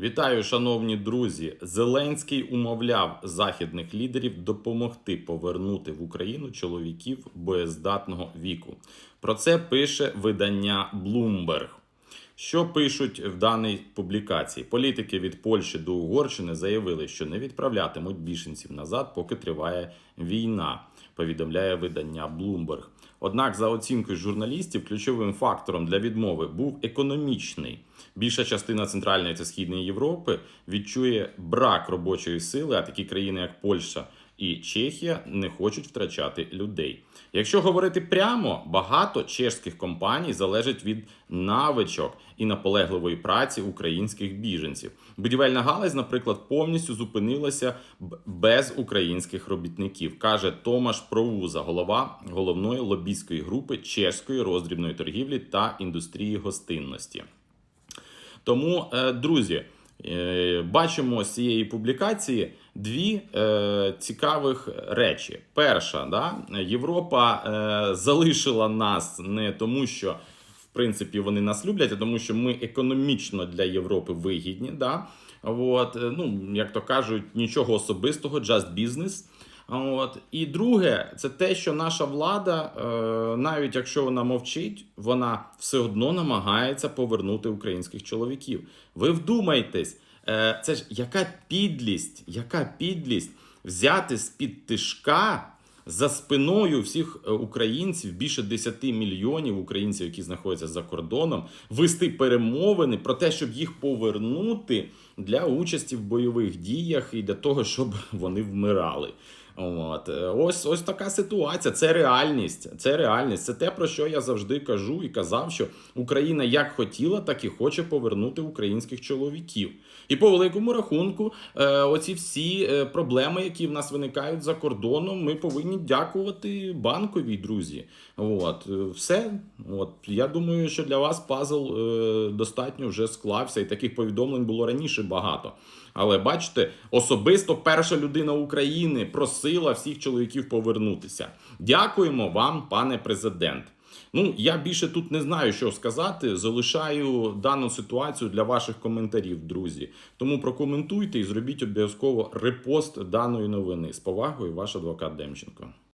Вітаю, шановні друзі. Зеленський умовляв західних лідерів допомогти повернути в Україну чоловіків боєздатного віку. Про це пише видання Bloomberg. Що пишуть в даній публікації? Політики від Польщі до Угорщини заявили, що не відправлятимуть біженців назад, поки триває війна. Повідомляє видання Bloomberg. Однак, за оцінкою журналістів, ключовим фактором для відмови був економічний. Більша частина центральної та східної Європи відчує брак робочої сили, а такі країни, як Польща і Чехія, не хочуть втрачати людей. Якщо говорити прямо, багато чешських компаній залежить від навичок і наполегливої праці українських біженців. Будівельна галузь, наприклад, повністю зупинилася без українських робітників, каже Томаш Проуза, голова головної лобійської групи чешської роздрібної торгівлі та індустрії гостинності. Тому, е, друзі, бачимо з цієї публікації дві е, цікавих речі. Перша, да, Європа е, залишила нас не тому, що в принципі вони нас люблять, а тому, що ми економічно для Європи вигідні. Да? От, е, ну, як то кажуть, нічого особистого, just business. От і друге, це те, що наша влада, е, навіть якщо вона мовчить, вона все одно намагається повернути українських чоловіків. Ви вдумайтесь, е, це ж яка підлість, яка підлість взяти з під тишка за спиною всіх е, українців, більше 10 мільйонів українців, які знаходяться за кордоном, вести перемовини про те, щоб їх повернути для участі в бойових діях і для того, щоб вони вмирали. От ось ось така ситуація. Це реальність. Це реальність. Це те, про що я завжди кажу і казав, що Україна як хотіла, так і хоче повернути українських чоловіків. І по великому рахунку, е, оці всі е, проблеми, які в нас виникають за кордоном, ми повинні дякувати банковій, друзі. От все. От я думаю, що для вас пазл е, достатньо вже склався, і таких повідомлень було раніше багато. Але бачите, особисто перша людина України просила всіх чоловіків повернутися. Дякуємо вам, пане президент. Ну, я більше тут не знаю, що сказати. Залишаю дану ситуацію для ваших коментарів, друзі. Тому прокоментуйте і зробіть обов'язково репост даної новини. З повагою, ваш адвокат Демченко.